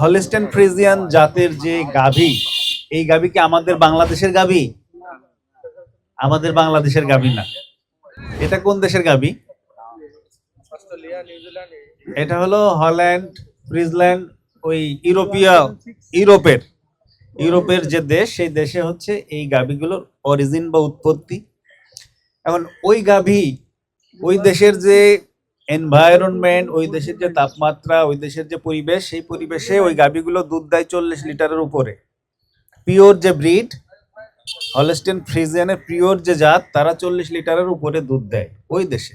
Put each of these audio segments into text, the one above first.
Holstein Friesian জাতের যে গাভী এই গাভী কি আমাদের বাংলাদেশের গাভী? আমাদের বাংলাদেশের গাভী না। এটা কোন দেশের গাভী? এটা হলো হল্যান্ড ফ্রিজল্যান্ড ওই ইউরোপীয় ইউরোপের ইউরোপের যে দেশ সেই দেশে হচ্ছে এই গাভীগুলোর অরিজিন বা উৎপত্তি। এখন ওই গাভী ওই দেশের যে এনভায়রনমেন্ট ওই দেশের যে তাপমাত্রা, ওই দেশের যে পরিবেশ, সেই পরিবেশে ওই গাভীগুলো দুধ দেয় চল্লিশ লিটারের উপরে। পিওর যে ব্রিড হলস্টেন ফ্রিজিয়ানের পিওর যে জাত, তারা চল্লিশ লিটারের উপরে দুধ দেয় ওই দেশে।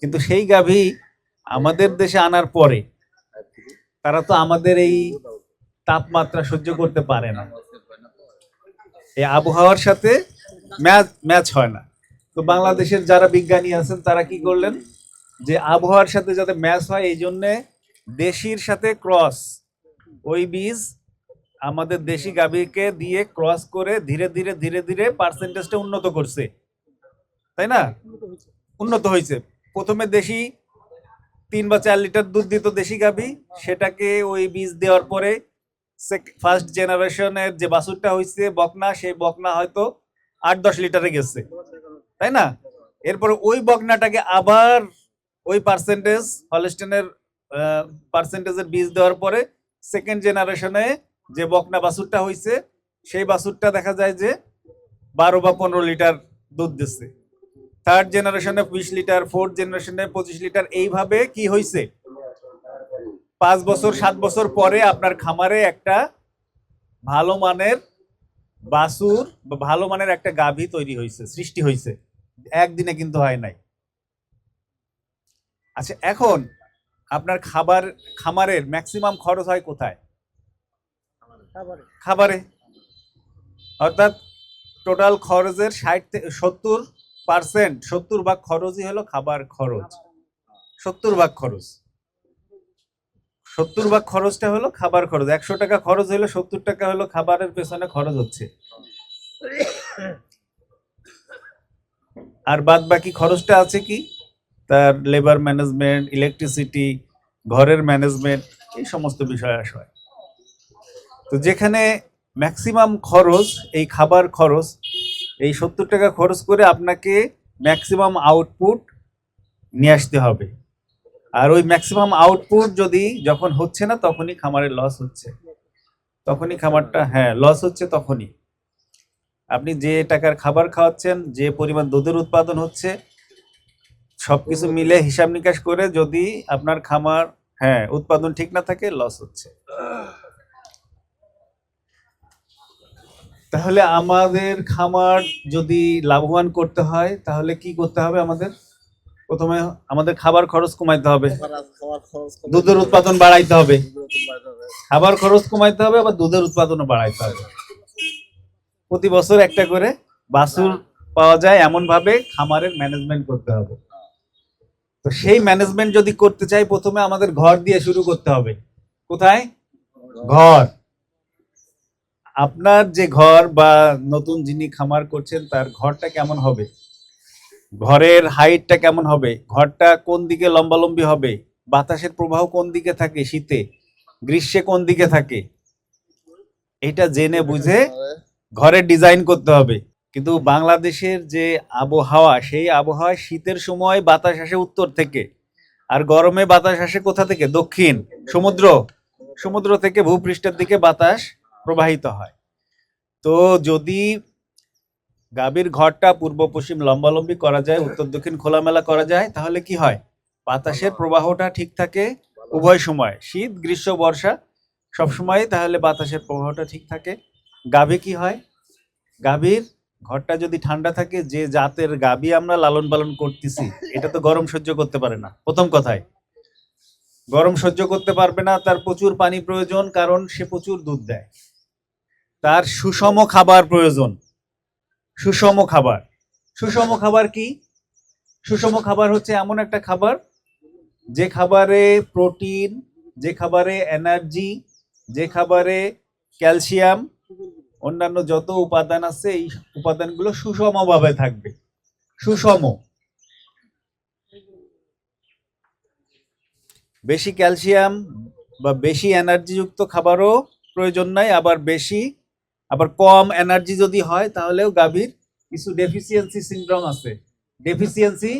কিন্তু সেই গাভী আমাদের দেশে আনার পরে, তারা তো আমাদের এই তাপমাত্রা সহ্য করতে পারে না। এই আবহাওয়ার সাথে ম্যাচ ম্যাচ হয় না। তো বাংলাদেশের যারা বিজ্ঞানী আছেন, তারা কি করলেন? যে আবহাওয়ার সাথে যাতে ম্যাচ হয়, এই জন্যে দেশির সাথে ক্রস। ওই বীজ আমাদের দেশি গাভীকে দিয়ে ক্রস করে ধীরে ধীরে ধীরে ধীরে পার্সেন্টেজটা উন্নত করছে। তাই না? উন্নত হয়েছে। প্রথমে দেশি তিন বা চার লিটার দুধ দিত দেশি গাভী। সেটাকে ওই বীজ দেওয়ার পরে ফার্স্ট জেনারেশনের যে বাছুরটা হয়েছে বকনা, সেই বকনা হয়তো আট দশ লিটারে গেছে। তাই না? এরপরে ওই বকনাটাকে আবার ওই পার্সেন্টেজ হলস্টেনের পার্সেন্টেজের বীজ দেওয়ার পরে সেকেন্ড জেনারেশনে যে বকনা বাছুরটা হয়েছে সেই বাছুরটা দেখা যায় যে বারো বা পনেরো লিটার দুধ দিচ্ছে থার্ড জেনারেশনে বিশ লিটার ফোর্থ জেনারেশনে পঁচিশ লিটার, এইভাবে কি হয়েছে পাঁচ বছর, সাত বছর পরে আপনার খামারে একটা ভালো মানের বাসুর বা ভালো মানের একটা গাভী তৈরি হয়েছে সৃষ্টি হয়েছে একদিনে কিন্তু হয় নাই। আচ্ছা এখন আপনার খাবার খামারের ম্যাক্সিমাম খরচ হয় কোথায়? খাবারে। অর্থাৎ টোটাল খরচের ষাট থেকে সত্তর পার্সেন্ট সত্তর ভাগ খরচই হলো খাবার খরচ। সত্তর ভাগ খরচ। সত্তর ভাগ খরচটা হলো খাবার খরচ। একশো টাকা খরচ হলো সত্তর টাকা হলো খাবারের পেছনে খরচ হচ্ছে। আর বাদ বাকি খরচটা আছে কি? তার লেবার ম্যানেজমেন্ট ইলেকট্রিসিটি ঘরের ম্যানেজমেন্ট এই সমস্ত বিষয় আসে তো যেখানে ম্যাক্সিমাম খরচ, এই খাবার খরচ, এই সত্তর টাকা খরচ করে আপনাকে ম্যাক্সিমাম আউটপুট নিয়ে আসতে হবে। আর ওই ম্যাক্সিমাম আউটপুট যদি যখন হচ্ছে না, তখনই খামারের লস হচ্ছে। তখনই খামারটা হ্যাঁ লস হচ্ছে তখনই। আপনি যে টাকার খাবার খাওয়াচ্ছেন, যে পরিমাণ দুধের উৎপাদন হচ্ছে সবকিছু মিলে হিসাব নিকাশ করে যদি আপনার খামার হ্যাঁ উৎপাদন ঠিক না থাকে লস হচ্ছে তাহলে আমাদের খামার যদি লাভবান করতে হয়, তাহলে কি করতে হবে আমাদের প্রথমে আমাদের খাবার খরচ কমাইতে হবে। দুধের উৎপাদন বাড়াইতে হবে। খাবার খরচ কমাইতে হবে, আবার দুধের উৎপাদনও বাড়াইতে হবে প্রতি বছর একটা করে বাছুর পাওয়া যায় এমন ভাবে খামারের ম্যানেজমেন্ট করতে হবে তো সেই ম্যানেজমেন্ট যদি করতে চাই প্রথমে আমাদের ঘর দিয়ে শুরু করতে হবে। কোথায়? ঘর। আপনার যে ঘর বা নতুন যিনি খামার করছেন তার ঘরটা কেমন হবে? ঘরের হাইটটা কেমন হবে? ঘরটা কোন দিকে লম্বালম্বি হবে? বাতাসের প্রবাহ কোন দিকে থাকে শীতে? গ্রীষ্মে কোন দিকে থাকে? এটা জেনে বুঝে ঘরের ডিজাইন করতে হবে। কিন্তু বাংলাদেশের যে আবহাওয়া, সেই আবহাওয়া শীতের সময় বাতাস আসে উত্তর থেকে। আর গরমে বাতাস আসে কোথা থেকে? দক্ষিণ, সমুদ্র। সমুদ্র থেকে ভূপৃষ্ঠের দিকে বাতাস প্রবাহিত হয়। তো যদি গাভীর ঘরটা পূর্ব পশ্চিম লম্বালম্বি করা যায়, উত্তর দক্ষিণ খোলামেলা করা যায়, তাহলে কি হয়? বাতাসের প্রবাহটা ঠিক থাকে উভয় সময়। শীত, গ্রীষ্ম, বর্ষা সব সময় তাহলে বাতাসের প্রবাহটা ঠিক থাকে। গাভী কি হয়? গাভীর ঘরটা যদি ঠান্ডা থাকে, যে জাতের গাভী আমরা লালন পালন করতেছি, এটা তো গরম সহ্য করতে পারে না। প্রথম কথায়। গরম সহ্য করতে পারবে না, তার প্রচুর পানি প্রয়োজন, কারণ সে প্রচুর দুধ দেয়। তার সুষম খাবার প্রয়োজন। সুষম খাবার। সুষম খাবার কি? সুষম খাবার হচ্ছে এমন একটা খাবার, যে খাবারে প্রোটিন, যে খাবারে এনার্জি, যে খাবারে ক্যালসিয়াম অন্যান্য যত উপাদান আছে, এই উপাদানগুলো সুষমভাবে থাকবে। সুষম। বেশি ক্যালসিয়াম বা বেশি এনার্জিযুক্ত খাবারও প্রয়োজন নাই, আবার বেশি, আবার কম এনার্জি যদি হয়, তাহলেও গাভীর কিছু ডেফিসিয়েন্সি সিনড্রোম আছে। ডেফিসিয়েন্সি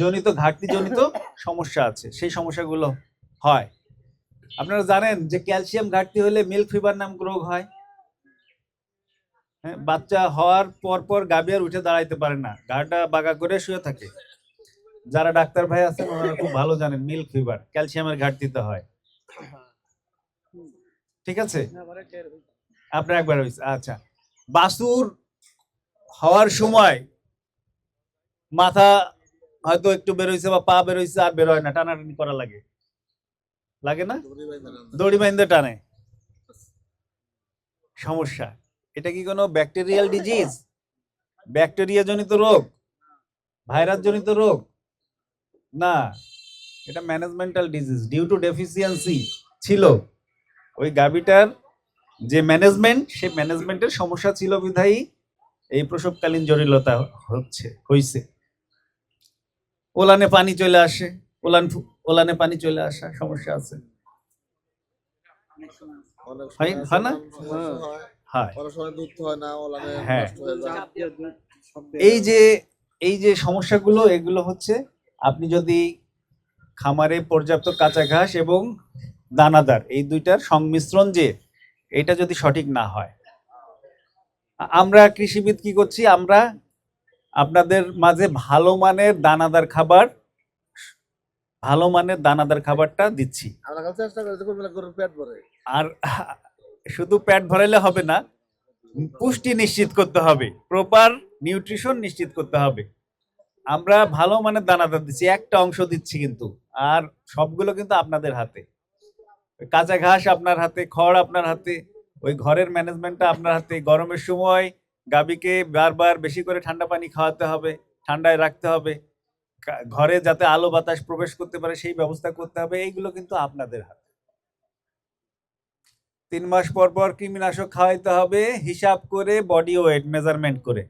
জনিত ঘাটতি জনিত সমস্যা আছে, সেই সমস্যাগুলো হয়। আপনারা জানেন যে ক্যালসিয়াম ঘাটতি হলে মিল্ক ফিভার নামক রোগ হয়। হ্যাঁ বাচ্চা হওয়ার পর পর গাভী আর উঠে দাঁড়াইতে পারে না। গাটা বাঁকা করে শুয়ে থাকে। যারা ডাক্তার ভাই আছেন, ওনারা খুব ভালো জানেন, মিল্ক ফিভার, ক্যালসিয়ামের ঘাটতিতে হয়। ঠিক আছে? আপনার একবার আচ্ছা। বাসুর হওয়ার সময় মাথা হয়তো একটু বেরোইছে বা পা বেরোইছে আর বেরোয় না, টানাটানি করা লাগে। লাগে না। দড়ি বাইন্দে টানে। সমস্যা। এটা কি কোনো ব্যাকটেরিয়াল ডিজিজ ব্যাকটেরিয়া জনিত রোগ? ভাইরাস জনিত রোগ? না। এটা managemental disease due to deficiency ছিল। ওই গাবিটার যে ম্যানেজমেন্ট সেই ম্যানেজমেন্টের সমস্যা ছিল বিধায়ী। এই প্রসবকালীন জটিলতা হচ্ছে হইছে। ওলানে পানি চলে আসে ওলান ফু- ওলানে পানি চলে আসা সমস্যা আছে। হয় না? হয়। হয় হয়। হ্যাঁ। হয়ে এই যে এই যে সমস্যাগুলো এগুলো হচ্ছে আপনি যদি খামারে পর্যাপ্ত কাঁচা ঘাস এবং দানাদার এই দুইটার সংমিশ্রণ যে এটা যদি সঠিক না হয়। আমরা কৃষিবিদ কি করছি? আমরা আপনাদের মাঝে ভালো মানের দানাদার খাবার ভালো মানের দানাদার খাবারটা দিচ্ছি। আর শুধু পেট ভরাইলে হবে না, পুষ্টি নিশ্চিত করতে হবে প্রপার নিউট্রিশন নিশ্চিত করতে হবে। আমরা ভালো মানের দানাদার দিচ্ছি, একটা অংশ দিচ্ছি কিন্তু, আর সবগুলো কিন্তু আপনাদের হাতে। কাঁচা ঘাস আপনার হাতে, খড় আপনার হাতে, ওই ঘরের ম্যানেজমেন্টটা আপনার হাতে, গরমের সময় গাবিকে বারবার বেশি করে ঠান্ডা পানি খাওয়াতে হবে, ঠান্ডায় রাখতে হবে ঘরে যাতে আলো বাতাস প্রবেশ করতে পারে সেই ব্যবস্থা করতে হবে, এইগুলো কিন্তু আপনাদের হাতে। তিন মাস পর পর কৃমিনাশক খাওয়াইতে হবে হিসাব করে বডি ওয়েট মেজারমেন্ট করে।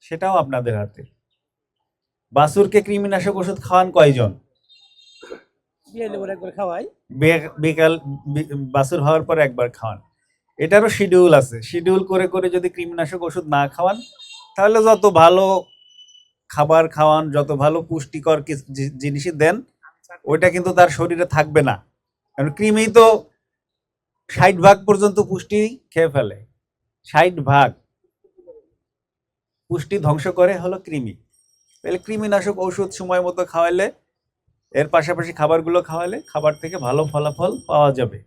সেটাও আপনাদের হাতে। বাসুরকে কৃমিনাশক ওষুধ খাওয়ান কয়জন? বিকাল বি- বাছুর হওয়ার পর একবার খাওয়ান। এটারও শিডিউল আছে। শিডিউল করে করে যদি কৃমিনাশক ওষুধ না খাওয়ান তাহলে যত ভালো খাবার খাওয়ান যত ভালো পুষ্টিকর জিনিসই দেন ওইটা কিন্তু তার শরীরে থাকবে না। কারণ কৃমি তো ষাট ভাগ পর্যন্ত পুষ্টি খেয়ে ফেলে। ষাট ভাগ। পুষ্টি ধ্বংস করে হলো কৃমি। তাহলে কৃমিনাশক ঔষধ সময় মতো খাওয়ালে, এর পাশাপাশি খাবারগুলো খাওয়ালে খাবার থেকে ভালো ফলাফল পাওয়া যাবে।